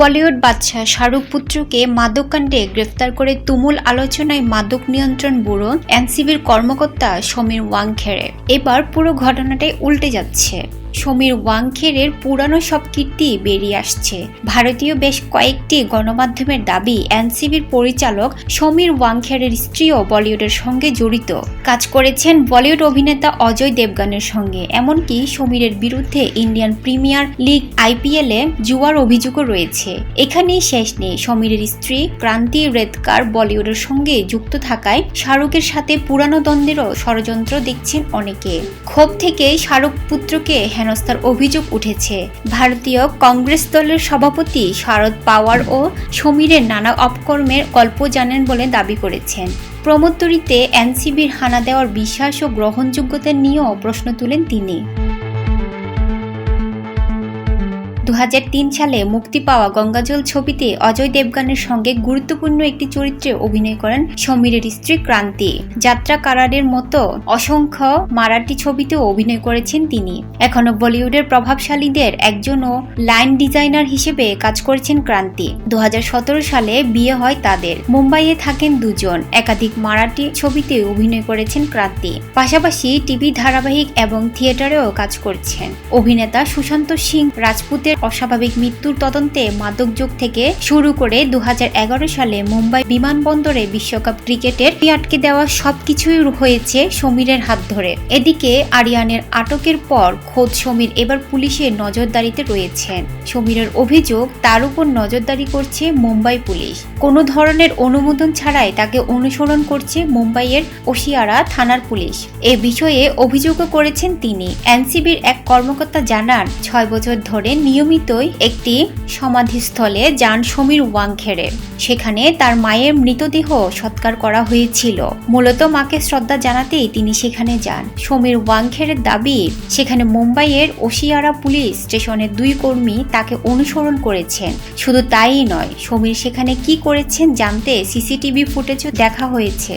বলিউড বাদশাহ শাহরুখ পুত্রকে মাদককাণ্ডে গ্রেফতার করে তুমুল আলোচনায় মাদক নিয়ন্ত্রণ ব্যুরো এনসিবির কর্মকর্তা সমীর ওয়াংখেড়ে এবার পুরো ঘটনাটাই উল্টে যাচ্ছে। সমীর ওয়াংখেরের পুরানো সব কীর্তি বেরিয়ে আসছে। ভারতীয় বেশ কয়েকটি গণমাধ্যমের দাবি, এনসিবির পরিচালক সমীর ওয়াংখেরের স্ত্রীও বলিউডের সঙ্গে জড়িত। কাজ করেছেন বলিউড অভিনেতা অজয় দেবগানের সঙ্গে। এমনকি সমীরের বিরুদ্ধে ইন্ডিয়ান প্রিমিয়ার লিগ, আইপিএল জুয়ার অভিযোগও রয়েছে। এখানেই শেষ নেই। সমীরের স্ত্রী ক্রান্তি রেদকার বলিউডের সঙ্গে যুক্ত থাকায় শাহরুখের সাথে পুরানো দ্বন্দ্বেরও ষড়যন্ত্র দেখছেন অনেকে। ক্ষোভ থেকে শাহরুখ পুত্রকে হেনস্থার অভিযোগ উঠেছে। ভারতীয় কংগ্রেস দলের সভাপতি শরদ পাওয়ার ও সমীরের নানা অপকর্মের গল্প জানেন বলে দাবি করেছেন। প্রমোত্তরিতে এনসিবির হানা দেওয়ার বিশ্বাস ও গ্রহণযোগ্যতা নিয়েও প্রশ্ন তুলেন তিনি। দু হাজার তিন সালে মুক্তি পাওয়া গঙ্গাজল ছবিতে অজয় দেবগানের সঙ্গে গুরুত্বপূর্ণ একটি চরিত্রে অভিনয় করেন সমীরের স্ত্রী ক্রান্তি। যাত্রা কারারের মতো অসংখ্য মারাঠি ছবিতেও অভিনয় করেছেন তিনি। এখনও বলিউডের প্রভাবশালীদের একজন ও লাইন ডিজাইনার হিসেবে কাজ করেছেন ক্রান্তি। দু হাজার সতেরো সালে বিয়ে হয় তাদের। মুম্বাইয়ে থাকেন দুজন। একাধিক মারাঠি ছবিতে অভিনয় করেছেন ক্রান্তি। পাশাপাশি টিভি ধারাবাহিক এবং থিয়েটারেও কাজ করছেন। অভিনেতা সুশান্ত সিং রাজপুতের অস্বাভাবিক মৃত্যুর তদন্তে মাদকযোগ থেকে শুরু করে দু হাজার এগারো সালে মুম্বাই বিমানবন্দরে বিশ্বকাপ ক্রিকেটের আটকে দেওয়া সবকিছুই হয়েছে সমীরের হাত ধরে। এদিকে আরিয়ানের আটকের পর খোদ সমীর এবার পুলিশের নজরদারিতে রয়েছেন। সমীরের অভিযোগ, তার উপর নজরদারি করছে মুম্বাই পুলিশ। কোনো ধরনের অনুমোদন ছাড়াই তাকে অনুসরণ করছে মুম্বাইয়ের ওশিয়ারা থানার পুলিশ। এ বিষয়ে অভিযোগও করেছেন তিনি। এনসিবির এক কর্মকর্তা জানান, ছয় বছর ধরে নিয়মিতই একটি সমাধিস্থলে যান সমীর ওয়াংখেড়ে সেখানে তার মায়ের মৃতদেহ সৎকার করা হয়েছিল। মূলত মাকে শ্রদ্ধা জানাতেই তিনি সেখানে যান। সমীর ওয়াংখেড়ের দাবি, সেখানে মুম্বাইয়ের ওশিয়ারা পুলিশ স্টেশনের দুই কর্মী তাকে অনুসরণ করেছেন। শুধু তাই নয়, সমীর সেখানে কি করেছেন জানতে সিসিটিভি ফুটেজও দেখা হয়েছে।